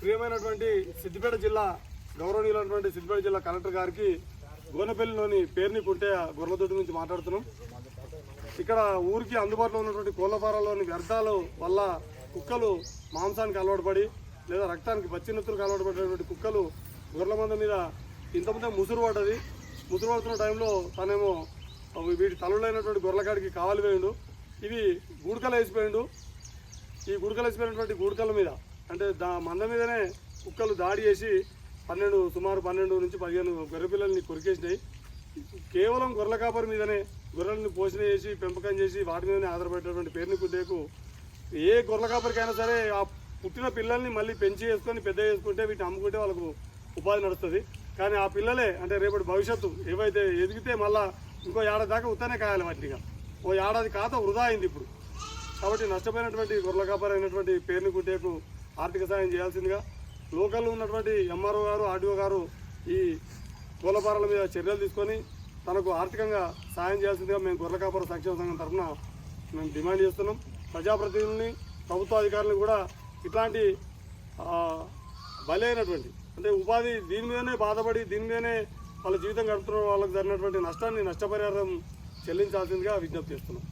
ప్రియమైనటువంటి సిద్దిపేట జిల్లా గౌరవనీయులైనటువంటి సిద్దిపేట జిల్లా కలెక్టర్ గారికి గోనపల్లిలోని పేరుని కుంటే గొర్రెలతోటి నుంచి మాట్లాడుతున్నాం. ఇక్కడ ఊరికి అందుబాటులో ఉన్నటువంటి కోళ్ళఫారాలోని వ్యర్థాలు వల్ల కుక్కలు మాంసానికి అలవాటుపడి లేదా రక్తానికి పచ్చినత్తులకు అలవాటు పడినటువంటి కుక్కలు గొర్రెల మంద మీద ఇంతకుముందే ముసురు పడ్డది. ముసురు పడుతున్న టైంలో తనేమో వీటి తలలైనటువంటి గొర్రెల కాడికి కావాలి వేయండు ఇవి గుడకలు వేసిపోయిండు. ఈ గుడకలు వేసిపోయినటువంటి గుడకల మీద అంటే దా మంద మీదనే కుక్కలు దాడి చేసి పన్నెండు సుమారు పన్నెండు నుంచి పదిహేను గొర్రె పిల్లల్ని కొరికేసినాయి. కేవలం గొర్రెల కాపరి మీదనే గొర్రెలను పోషణ చేసి పెంపకం చేసి వాటి మీదనే ఆధారపడేటటువంటి పేరుని కుదేకు ఏ గొర్రెల కాపరికైనా సరే ఆ పుట్టిన పిల్లల్ని మళ్ళీ పెంచి వేసుకొని పెద్ద చేసుకుంటే వీటిని అమ్ముకుంటే వాళ్ళకు ఉపాధి నడుస్తుంది. కానీ ఆ పిల్లలే అంటే రేపటి భవిష్యత్తు ఏవైతే ఎదిగితే మళ్ళా ఇంకో ఏడాది దాకా ఉత్తనే కాయాలి వాటినిగా ఓ ఏడాది ఖాతా వృధా అయింది ఇప్పుడు. కాబట్టి నష్టపోయినటువంటి గొర్రెల కాపరి అయినటువంటి పేరుని కుట్టేకు ఆర్థిక సాయం చేయాల్సిందిగా లోకల్లో ఉన్నటువంటి ఎంఆర్ఓ గారు ఆర్డీఓ గారు ఈ కోలపారాల మీద చర్యలు తీసుకొని తనకు ఆర్థికంగా సాయం చేయాల్సిందిగా మేము గొర్రెల కాపర సంక్షేమ సంఘం తరఫున మేము డిమాండ్ చేస్తున్నాం. ప్రజాప్రతినిధుల్ని ప్రభుత్వ అధికారులను కూడా ఇట్లాంటి బలైనటువంటి అంటే ఉపాధి దీని మీదనే బాధపడి దీని మీదనే వాళ్ళ జీవితం గడుపుతున్న వాళ్ళకి జరిగినటువంటి నష్టాన్ని నష్టపరిహారం చెల్లించాల్సిందిగా విజ్ఞప్తి చేస్తున్నాం.